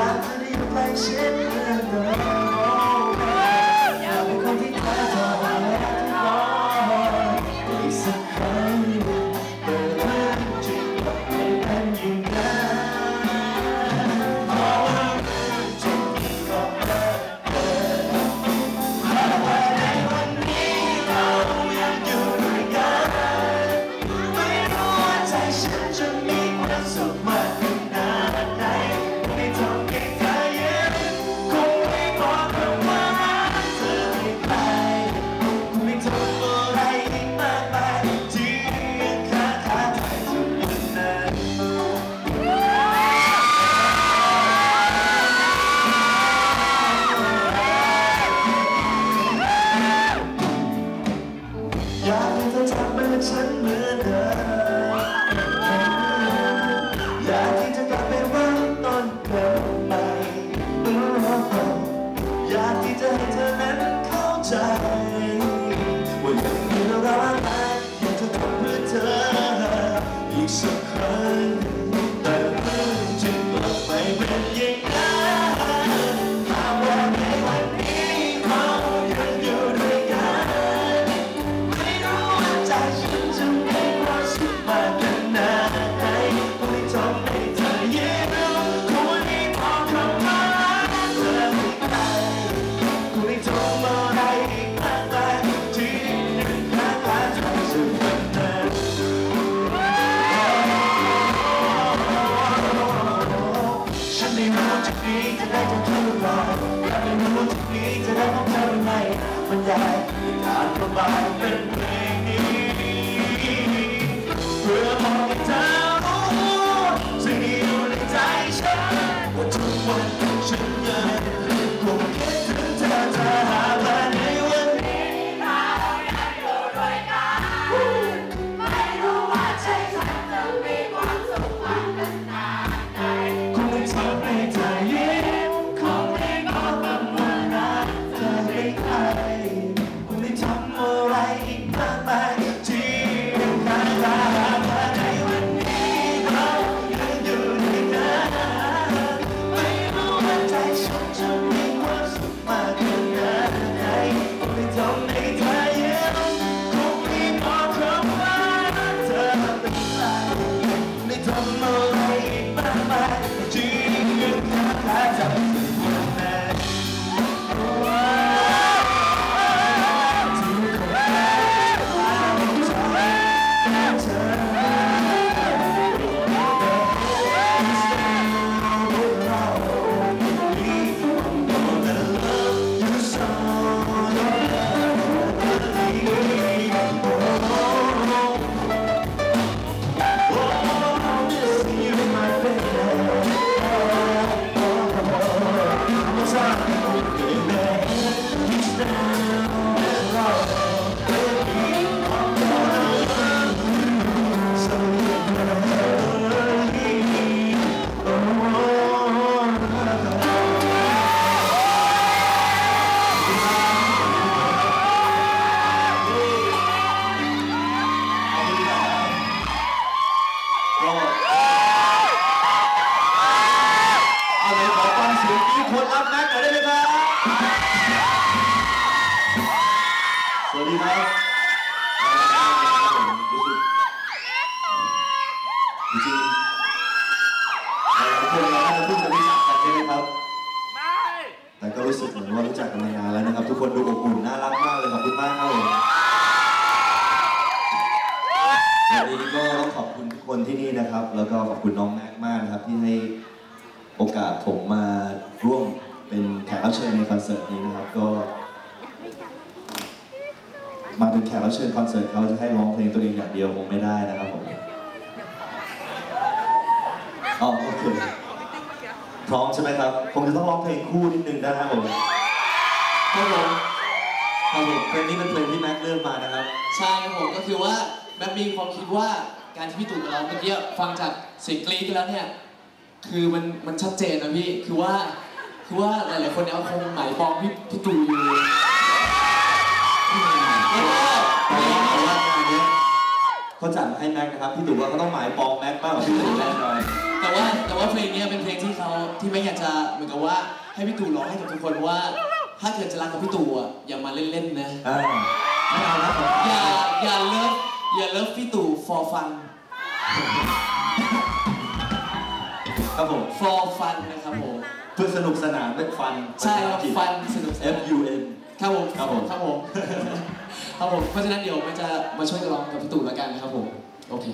got pretty places. ที่คนรับแม็กหน่อยได้ไหมครับ สวัสดีครับรู้สึกจริงๆหลายคนเราเพิ่งจะรู้จักกันใช่ไหมครับ แต่ก็รู้สึกเหมือนว่ารู้จักกันมานานแล้วนะครับ ทุกคนดูอบอุ่นน่ารักมากเลยขอบคุณมากครับผมวันนี้ก็ต้องขอบคุณทุกคนที่นี่นะครับ แล้วก็ขอบคุณน้องแม็กมากนะครับที่ให้ โอกาสผมมาร่วมเป็นแขกรับเชิญในคอนเสิร์ตนี้นะครับก็ มาเป็นแขกรับเชิญคอนเสิร์ตเขาจะให้ร้องเพลงตัวเองอย่างเดียวคงไม่ได้นะครับผมอ๋อโอเคพร้อมใช่ไหมครับคงจะต้องร้องเพลงคู่นิดนึงนะครับผมครับผมครับผมเพลงนี้เป็นเพลงที่แม็กเลือกมานะครับ ใช่ครับผมก็คือว่าแม่มีความคิดว่าการที่พี่ตู่กับเราเมื่อกี้ฟังจากเสียงกรี๊ดกันแล้วเนี่ย คือมันมันชัดเจนนะพี่ คือว่าคือว่าหลายๆคนเนี่ยเขาคงหมายปองพี่พี่ตู่อยู่แล้วก็เพลงแต่นี้ว่างานเนี้ยเขาจัดมาให้แม็กนะครับพี่ตู่ว่าเขาต้องหมายปองแม็กมากกว่าพี่ตู่แน่นอนแต่ว่าแต่ว่าเพลงเนี้ยเป็นเพลงที่เขาที่ไม่อยากจะเหมือนกับว่าให้ให้พี่ตู่ร้องให้กับทุกคนว่า ถ้าเกิดจะรักกับพี่ตู่อะอย่ามาเล่นๆนะอ่าไม่เอานะผมอย่าอย่าเลิฟอย่าเลิฟพี่ตู่ for fun ครับผม for fun นะครับผม เพื่อสนุกสนานเป็นฟันใช่ครับฟันสนุกสนาน F U N ครับผมครับผมครับผมครับผมเพราะฉะนั้นเดี๋ยวมันจะมาช่วยกันร้องกับพี่ตู่แล้วกันนะครับผม โอเค